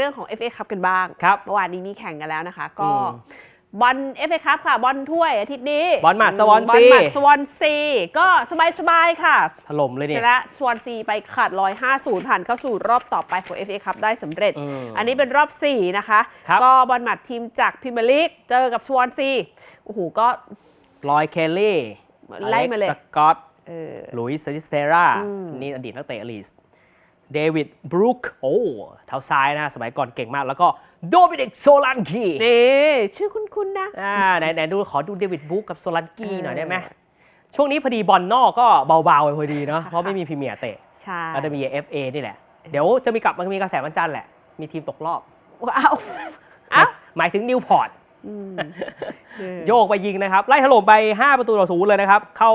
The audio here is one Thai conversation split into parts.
เรื่องของ FA คัพกันบ้างครับเมื่อวานนี้มีแข่งกันแล้วนะคะ ก็อืมบอล FA คัพค่ะ บอลถ้วยอาทิตย์นี้ บอลหมัดสวอนซี บอลหมัดสวอนซี ก็สบายๆค่ะ ถล่มเลยชเนี่ยนะสวอนซีไปขาด150ผ่านเข้าสู่รอบต่อไปของ FA คัพได้สำเร็จอืมอันนี้เป็นรอบ 4 นะคะครับก็บอลหมัดทีมจากพรีเมียร์ลีกเจอกับสวอนซี โอ้โห ก็ลอยเคลลี่ ไล่มาเลย สกอตเออหลุยส์เซติสเตราอืมนี่อดีตนักเตะอลีส เดวิดบรูคโอ้เท้าซ้ายนะ สมัยก่อนเก่งมาก แล้วก็โดมินิกโซลันกีนี่ชื่อคุ้นๆนะอ่าไหนไหนดูขอดูเดวิดบรูคกับโซลันกีเออหน่อยได้ไหมช่วงนี้พอดีบอลนอกก็เบาๆไปพอดีเนาะเพราะไม่มีพรีเมียร์เตะใช่แล้วจะมี FA นี่แหละ เดี๋ยวจะมีกลับมันมีกระแสวันจันทร์แหละ มีทีมตกรอบว้าวเอ้าหมายถึงนิวพอร์ตอืมเออโยกไปยิงนะครับ ไล่ถล่มไป 5 ประตูต่อศูนย์เลยนะครับ เข้า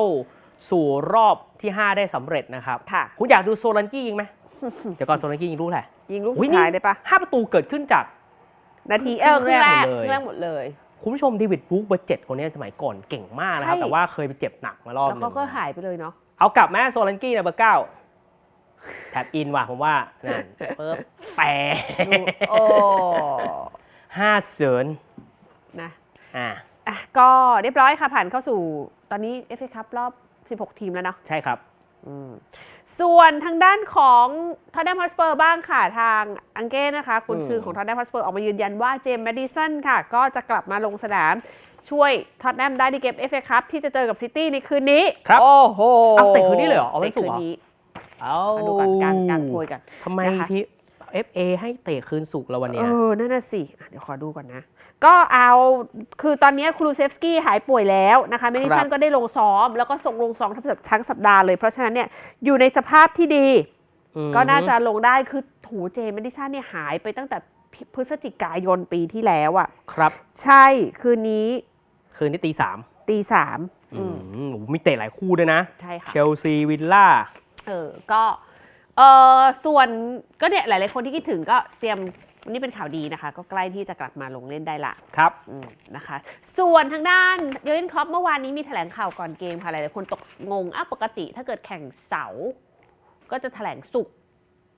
สู่รอบที่ 5 ได้สำเร็จนะครับ ค่ะ คุณอยากดูโซลันกี้ยิงไหม เดี๋ยวก่อนโซลันกี้ยิงรู้แหละยิงลูกอุ๊สุดท้ายได้ปะห้าประตูเกิดขึ้นจาก นาทีเออคครึ่รึ่งงแรแรกกครึ่งแรกหมดเลย คุณผู้ชมเดวิดบรูคเบอร์เจ็ดคนนี้สมัยก่อนเก่งมากนะครับ ใช่ แต่ว่าเคยไปเจ็บหนักมารอบแล้วหนึเขางก็หายไปเลยเนาะ เอากลับแม่โซลันกี้นะเบอร์เก้าแท็บอินว่ะผมว่านั่นเปิบแปะโอ้ห้าเสินนะอ่า อะก็เรียบร้อยค่ะผ่านเข้าสู่ตอนนี้ FA คัพรอบ 16 ทีมแล้วเนาะใช่ครับ ส่วนทางด้านของทอ t แนมฮอสเปอร์บ้างค่ะ ทางอังเก้นะคะคุณซื้อของทอ t แนมฮอสเปอร์ออกมายืนยันว่าเจมส์แมดิสันค่ะ ก็จะกลับมาลงสนามช่วยทอ t แนมได้ในเกม FA คัพที่จะเจอกับซิตี้ในคืนนี้ ครับ โอ้โหเอาเตะคืนนี้เลยเหรอเอาวันศุกร์เหรอเตะคืนนี้เอามาดูกันการการโพยกัน ทำไมนะคะ พี่ FA ให้เตะคืนสุกร์แล้ววันเอเนี้ยอนั่นน่ะสิอะเดี๋ยวขอดูก่อนนะ ก็เอา คือตอนนี้ครูเซฟสกี้หายป่วยแล้วนะคะเมดิสันก็ได้ลงซ้อม แล้วก็ส่งลงซ้อมทั้งสัปทั้งสัปดาห์เลย เพราะฉะนั้นเนี่ยอยู่ในสภาพที่ดี อืม ก็น่าจะลงได้ คือถูเจเมดิสันเนี่ยหายไปตั้งแต่พฤศจิกายนปีที่แล้วอะ่ะ ครับ ใช่ คืนนี้คืนนี้ตีสามตีสามอืมโอ้โหมีเตะหลายคู่ด้วยนะ ใช่ค่ะ เชลซีวิลล่า เออ ก็ เออส่วนก็เนี่ยหลาย ๆ คนที่คิดถึงก็เตรียมนี่เป็นข่าวดีนะคะ ก็ใกล้ที่จะกลับมาลงเล่นได้ละครับอืมนะคะ ส่วนทางด้านเยอร์เกนคล็อปเมื่อวานนี้มีแถลงข่าวก่อนเกมค่ะหลาย ๆ คนตกงงอ้าวปกติถ้าเกิดแข่งเสาร์ก็จะแถลงศุกร์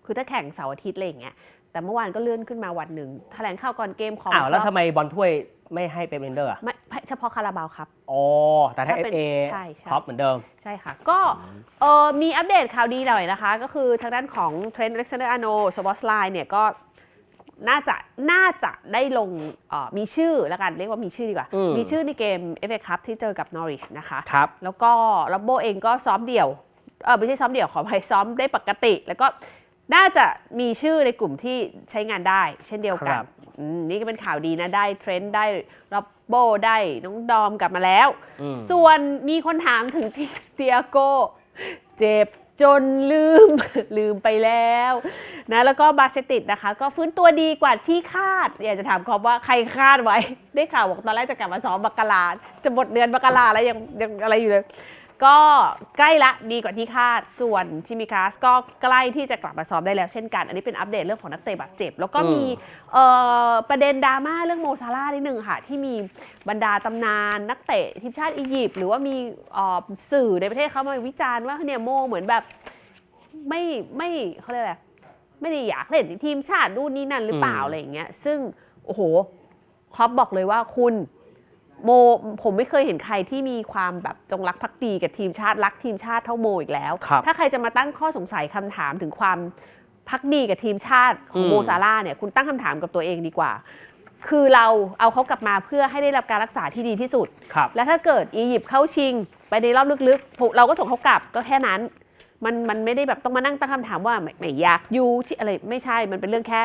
คือถ้าแข่งเสาร์อาทิตย์อะไรอย่างเงี้ยแต่เมื่อวานก็เลื่อนขึ้นมาวันหนึ่งแถลงข่าวก่อนเกมของอ้าวแล้วคทำรับไมบอลถ้วย ไม่ให้เป็นเบนเดอร์อะไม่เฉพาะคาราบาวครับ อ๋อ แต่ถ้า ถ้าเป็น FA ใช่ใช่ ท็อปเหมือนเดิม ใช่ค่ะ ก็เออมีอัปเดตข่าวดีหน่อยนะคะ ก็คือทางด้านของเทรนด์อเล็กซานเดอร์อาโนสวอสไลน์เนี่ยก็น่าจะน่าจะได้ลงเอ่อมีชื่อแล้วกันเรียกว่ามีชื่อดีกว่า อืม มีชื่อในเกม FA Cup ที่เจอกับนอริชนะคะ ครับ แล้วก็ลับโบเองก็ซ้อมเดี่ยวเออไม่ใช่ซ้อมเดี่ยวขออภัยซ้อมได้ปกติ แล้วก็ น่าจะมีชื่อในกลุ่มที่ใช้งานได้ เช่นเดียวกัคนรับอืมนี่ก็เป็นข่าวดีนะ ได้เทรนด์ได้ลับโบได้น้องดอมกลับมาแล้วอืมส่วนมีคนถามถึงที่เตียโก เจ็บจนลืมลืมไปแล้วนะแล้วก็บาเซติดนะคะ ก็ฟื้นตัวดีกว่าที่คาด อยากจะถามเขาว่าใครคาดไว้ ได้ข่าวบอกตอนแรกจะกลับมาซ้อมบักกะลาจะหมดเดือนบักกะลาแล้วยังยังอะไรอยู่เลย ก็ใกล้ละดีกว่าที่คาดส่วนชิมิคาสก็ใกล้ที่จะกลับมาซ้อมได้แล้วเช่นกัน อันนี้เป็นอัปเดตเรื่องของนักเตะบาดเจ็บ แล้วก็มีประเด็นดราม่าเรื่องโมซาร่านิดนึงค่ะ ที่มีบรรดาตำนานนักเตะทีมชาติอียิปต์หรือว่ามีสื่อในประเทศเขามาวิจารณ์ว่าเนี่ยโมเหมือนแบบไม่ไม่เขาเรียกอะไรไม่ได้อยากเล่นทีมชาตินู่นนี่นั่นหรือเปล่าอืมอะไรอย่างเงี้ยซึ่งโอ้โหครอปบอกเลยว่าคุณ โมผมไม่เคยเห็นใครที่มีความแบบจงรักภักดีกับทีมชาติรักทีมชาติเท่าโมอีกแล้ว ครับถ้าใครจะมาตั้งข้อสงสัยคำถามถึงความพักดีกับทีมชาติของอืมโมซาร่าห์เนี่ยคุณตั้งคำถามกับตัวเองดีกว่า คือเราเอาเขากลับมาเพื่อให้ได้รับการรักษาที่ดีที่สุด ครับ แล้วถ้าเกิดอียิปต์เข้าชิงไปในรอบลึกๆพวกเราก็ส่งเขากลับก็แค่นั้น มันมันไม่ได้แบบต้องมานั่งตั้งคำถามว่าไม่ไม่อยากอยู่ที่อะไรไม่ใช่มันเป็นเรื่องแค่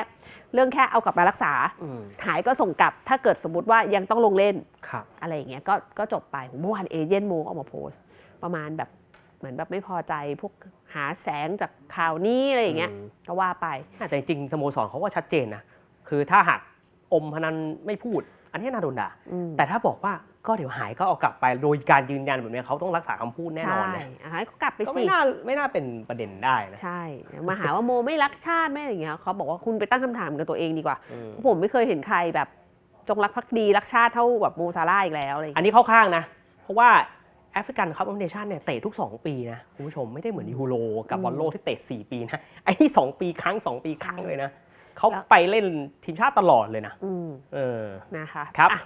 เรื่องแค่เอากลับมารักษา อืมหายก็ส่งกลับถ้าเกิดสมมติว่ายังต้องลงเล่น ครับ อะไรอย่างเงี้ยก็ก็จบไปเมื่อวานเอเจนต์โมก็ออกมาโพสต์ ประมาณแบบเหมือนแบบไม่พอใจพวกหาแสงจากข่าวนี้อะไรอย่างเงี้ยอืม ก็ว่าไป แต่จริงๆสโมสรเขาก็ชัดเจนนะ คือถ้าหากอมพนันไม่พูด อันนี้น่าโดนด่า อืม แต่ถ้าบอกว่า ก็เดี๋ยวหายก็เอากลับไปโดยการยืนยันแบบนี้เขาต้องรักษาคำพูดแน่นอนใช่นะอะให้เขากลับไปก็สิ ไม่น่าไม่น่าเป็นประเด็นได้นะใช่ มาหาว่าโมไม่รักชาติไม่อะไรอย่างเงี้ยเขาบอกว่าคุณไปตั้งคำถามกับตัวเองดีกว่า อืมผมไม่เคยเห็นใครแบบจงรักภักดีรักชาติเท่าแบบโมซาร่าห์อีกแล้วอะไรอย่างอันเงี้ยนี้เข้าข้างนะ เพราะว่าแอฟริกันคัพออฟเนชั่นเนี่ยเตะทุก 2 ปีนะ คุณผู้ชมไม่ได้เหมือนยูโรกับบอลโลกที่เตะ 4 ปีนะ ไอ้ที่ 2 ปีครั้ง 2 ปีครั้งเลยนะเขาแล้วไปเล่นทีมชาติตลอดเลยนะ อืมเออ นะคะครับ อะ